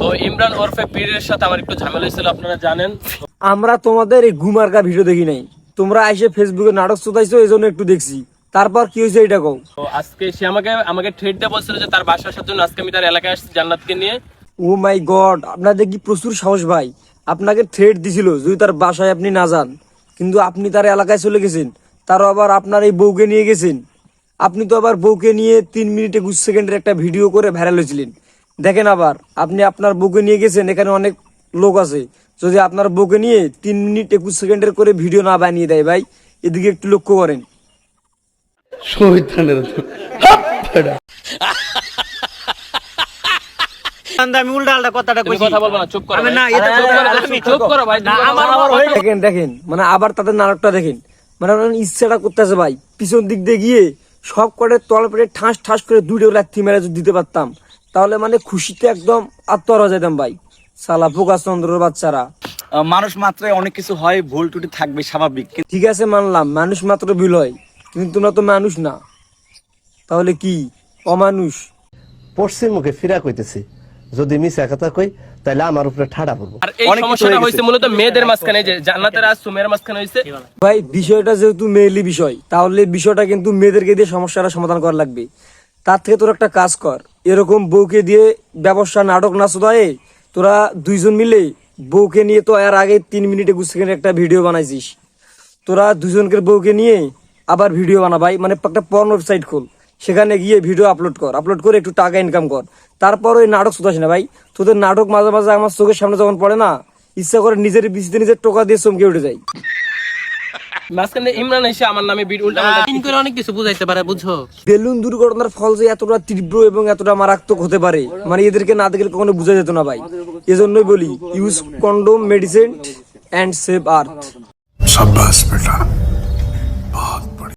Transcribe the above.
তো ইমরান ওরফে পীরের সাথে আমার একটু ঝামেলা হয়েছিল আপনারা জানেন। আমরা তোমাদের এই ঘুমারকা ভিডিও দেখি নাই। তোমরা এসে ফেসবুকে নাটক চোদাইছো এই জন্য একটু দেখছি। তারপর কি হয়েছে এটা কও? তো আজকে সে আমাকে আমাকে ট্রেড দিয়ে বলছিল যে তার বাসার সাথে আজকে আমি তার এলাকায় আসছি জান্নাতকে নিয়ে। ও মাই গড আপনাদের কি প্রচুর সাহস ভাই? আপনাকে থ্রেড দিছিল যদি তার বাসায় আপনি না যান। কিন্তু আপনি তার এলাকায় চলে গেছেন তারও আবার আপনার এই বউকে নিয়ে গেছেন। আপনি তো আবার বউকে নিয়ে তিন মিনিটে একুশ সেকেন্ডের একটা ভিডিও করে ভাইরাল হয়েছিলেন। দেখেন আবার আপনি আপনার বুকে নিয়ে গেছেন এখানে অনেক লোক আছে। যদি আপনার বুকে নিয়ে তিন মিনিট একুশ সেকেন্ডের করে ভিডিও না বানিয়ে দেয় ভাই এদিকে একটু লক্ষ্য করেন। দেখেন দেখেন মানে আবার তাদের নাটকটা দেখেন। মানে ওরা ইচ্ছাটা করতেছে ভাই পিছন দিক দিয়ে গিয়ে সব তল পেটে ঠাস ঠাস করে দুইটা লাথি মেরে যদি দিতে পারতাম। তাহলে মানে খুশিতে একদম আত্মহর হয়ে যেতাম ভাই। সালা ফোকাস চন্দ্রের বাচ্চারা। মানুষ মাত্রায় অনেক কিছু হয় ভুল টুটি থাকবে স্বাভাবিক। ঠিক আছে মানলাম মানুষ মাত্র বিল হয় কিন্তু তোমরা তো মানুষ না। তাহলে কি? অমানুষ। পশ্চিম মুখে ফিরা কইতেছি। যদি মিশা কথা কই তাহলে আমার উপরে ঠাড়া পড়ব। আর এই সমস্যাটা হয়েছে মূলত মেয়েদের মাঝখানে যে জান্নাতের আজ সুমের মাঝখানে হয়েছে ভাই বিষয়টা যেহেতু মেয়েলি বিষয় তাহলে বিষয়টা কিন্তু মেয়েদেরকে দিয়ে সমস্যাটা সমাধান করা লাগবে। তার থেকে তোর একটা কাজ কর। এরকম বউকে দিয়ে ব্যবসা, নাটক না শুধায়ে তোরা দুইজন মিলে বউকে নিয়ে তো এর আগে তিন মিনিট সেকেন্ড একটা ভিডিও বানাইছিস। তোরা দুজনকে বউকে নিয়ে আবার ভিডিও বানা ভাই মানে একটা পর্ন ওয়েবসাইট খোল। সেখানে গিয়ে ভিডিও আপলোড কর। আপলোড করে একটু টাকা ইনকাম কর। তারপর ওই নাটক শুধাস না ভাই। তোদের নাটক মাঝে মাঝে আমার চোখের সামনে যখন পড়ে না, ইচ্ছা করে নিজের বিচিতে নিজের টোকা দিয়ে চমকে উঠে যায় ইমরান এসে আমার নামে অনেক কিছু বুঝাইতে পারে বুঝো বেলুন দুর্ঘটনার ফল যে এতটা তীব্র এবং এতটা মারাত্মক হতে পারে মানে এদেরকে না দেখলে কখনো বোঝা যেত না ভাই। এজন্যই বলি use condom medicine and save earth সাব্বাস বেটা।